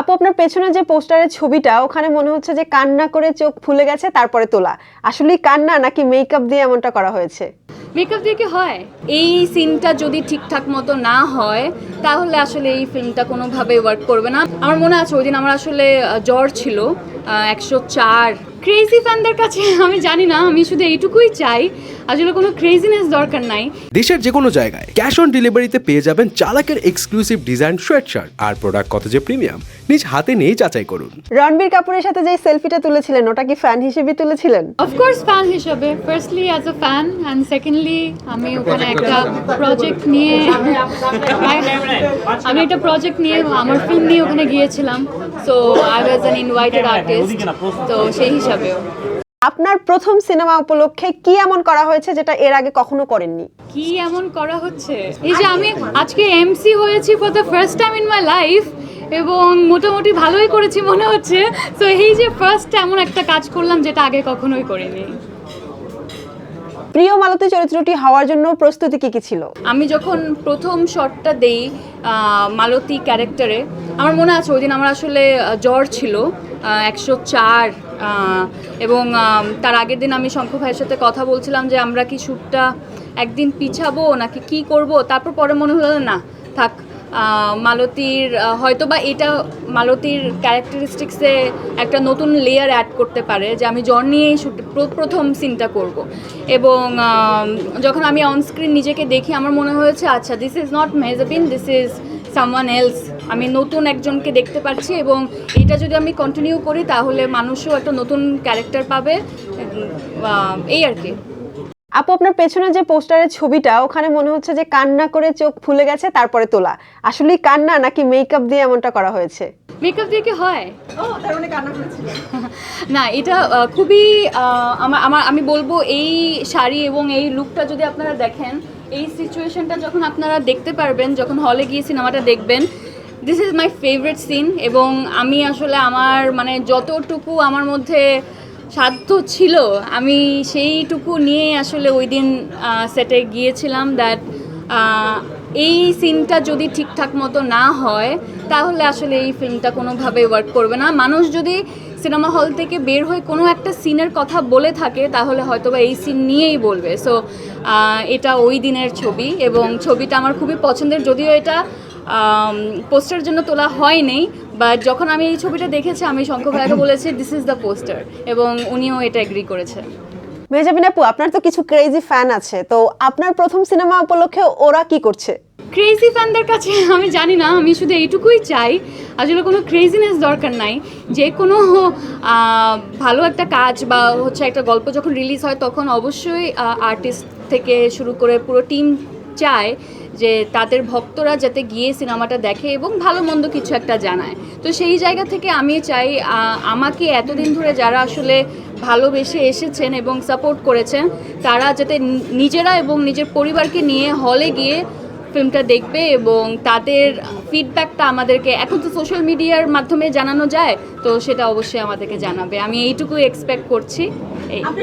আপু, আপনার পেছনে যে পোস্টারের ছবিটা, ওখানে মনে হচ্ছে যে কান্না করে চোখ ফুলে গেছে, তারপরে তোলা। আসলে কান্না নাকি মেকআপ দিয়ে এমনটা করা হয়েছে? মেকআপ দিয়ে কি হয়? এই সিনটা যদি ঠিকঠাক মতো না হয়, তাহলে আসলে এই ফিল্মটা কোনোভাবে ওয়ার্ক করবে না। আমার মনে আছে, ওই দিন আমার আসলে জ্বর ছিল একশো চার। ক্রেজি ফ্যানদের কাছে, আমি জানি না, আমি শুধু এইটুকুই চাই আসলে কোনো ক্রেজিনেস দরকার নাই। দেশের যে কোনো জায়গায় ক্যাশ অন ডেলিভারিতে পেয়ে যাবেন চালাকের এক্সক্লুসিভ ডিজাইন সোয়েট শার্ট আর প্রোডাক্ট কত যে প্রিমিয়াম নিজ হাতে নিয়েই যাচাই করুন। রণবীর কাপুরের সাথে যে সেলফিটা তুলেছিলেন ওটা কি ফ্যান হিসেবে তুলেছিলেন? অফকোর্স ফ্যান হিসাবে। Firstly as a fan and secondly আমি ওখানে একটা প্রজেক্ট নিয়ে আমি একটা প্রজেক্ট নিয়ে আমার ফিল্ম নিয়ে ওখানে গিয়েছিলাম। So I was an invited artist তো সেই হিসাবেও। আপনার প্রথম সিনেমা উপলক্ষে কি এমন করা হয়েছে যেটা এর আগে কখনো করেননি? কি এমন করা হচ্ছে? এই যে আমি আজকে এমসি হয়েছি for the first time in my life এবং মোটামুটি ভালোই করেছি মনে হচ্ছে। তো এই যে ফার্স্ট এমন একটা কাজ করলাম যেটা আগে কখনোই করিনি। প্রিয় মালতী চরিত্রটি হওয়ার জন্য প্রস্তুতি কি কি ছিল? আমি যখন প্রথম শটটা দেই মালতী ক্যারেক্টারে আমার মনে আছে ওই দিন আমার আসলে জ্বর ছিল একশো চার এবং তার আগের দিন আমি শঙ্খ ভাইয়ের সাথে কথা বলছিলাম যে আমরা কি শ্যুটটা একদিন পিছাবো, নাকি কি করব? তারপর পরে মনে হলো না, থাক মালতীর হয়তো বা এটা মালতীর ক্যারেক্টারিস্টিক্সে একটা নতুন লেয়ার অ্যাড করতে পারে, যে আমি জ্বর নিয়েই শুট প্রথম সিনটা করব। এবং যখন আমি অনস্ক্রিন নিজেকে দেখি, আমার মনে হয়েছে আচ্ছা this is not Mehjabin this is someone else আমি নতুন একজনকে দেখতে পাচ্ছি এবং এটা যদি আমি কন্টিনিউ করি তাহলে মানুষও একটা নতুন ক্যারেক্টার পাবে এই আর কি। আপু আপনার পেছনে যে পোস্টারের ছবিটা ওখানে মনে হচ্ছে যে কান্না করে চোখ ফুলে গেছে তারপরে তোলা। আসলে কান্না নাকি মেকআপ দিয়ে এমনটা করা হয়েছে? মেকআপ দিয়ে কি হয়? না এটা খুবই আমার আমার আমি বলব এই শাড়ি এবং এই লুকটা যদি আপনারা দেখেন এই সিচুয়েশনটা যখন আপনারা দেখতে পারবেন, যখন হলে গিয়ে সিনেমাটা দেখবেন this is my favourite scene এবং আমি আসলে আমার মানে যতটুকু আমার মধ্যে সাধ্য ছিল, আমি সেইটুকু নিয়ে আসলে ওই দিন সেটে গিয়েছিলাম দ্যাট এই সিনটা যদি ঠিকঠাক মতো না হয়, তাহলে আসলে এই ফিল্মটা কোনোভাবে ওয়ার্ক করবে না। মানুষ যদি সিনেমা হল থেকে বের হয়ে কোনো একটা সিনের কথা বলে থাকে, তাহলে হয়তো বা এই সিন নিয়েই বলবে। সো এটা ওই দিনের ছবি এবং ছবিটা আমার খুবই পছন্দের, যদিও এটা পোস্টার জন্য তোলা হয়নি বাট যখন আমি এই ছবিটা দেখেছি, আমি শঙ্খ ভাইকে বলেছি দিস ইজ দ্য পোস্টার এবং উনিও এটা এগ্রি করেছে মেজাবিন আপু, আপনার তো কিছু ক্রেজি ফ্যান আছে, তো আপনার প্রথম সিনেমা উপলক্ষে ওরা কি করছে? ক্রেজি ফ্যানদের কাছে আমি জানি না, আমি শুধু এইটুকুই চাই। আসলে কোনো ক্রেজিনেস দরকার নাই। যে কোনো ভালো একটা কাজ বা হচ্ছে একটা গল্প যখন রিলিজ হয়, তখন অবশ্যই আর্টিস্ট থেকে শুরু করে পুরো টিম চায় যে তাদের ভক্তরা যাতে গিয়ে সিনেমাটা দেখে এবং ভালো মন্দ কিছু একটা জানায়। তো সেই জায়গা থেকে আমি চাই আমাকে এতদিন ধরে যারা আসলে ভালোবেসে এসেছেন এবং সাপোর্ট করেছেন, তারা যাতে নিজেরা এবং নিজের পরিবারকে নিয়ে হলে গিয়ে ফিল্মটা দেখবে এবং তাদের ফিডব্যাকটা আমাদেরকে, এখন তো সোশ্যাল মিডিয়ার মাধ্যমে জানানো যায়, তো সেটা অবশ্যই আমাদেরকে জানাবে। আমি এইটুকুই এক্সপেক্ট করছি। এই।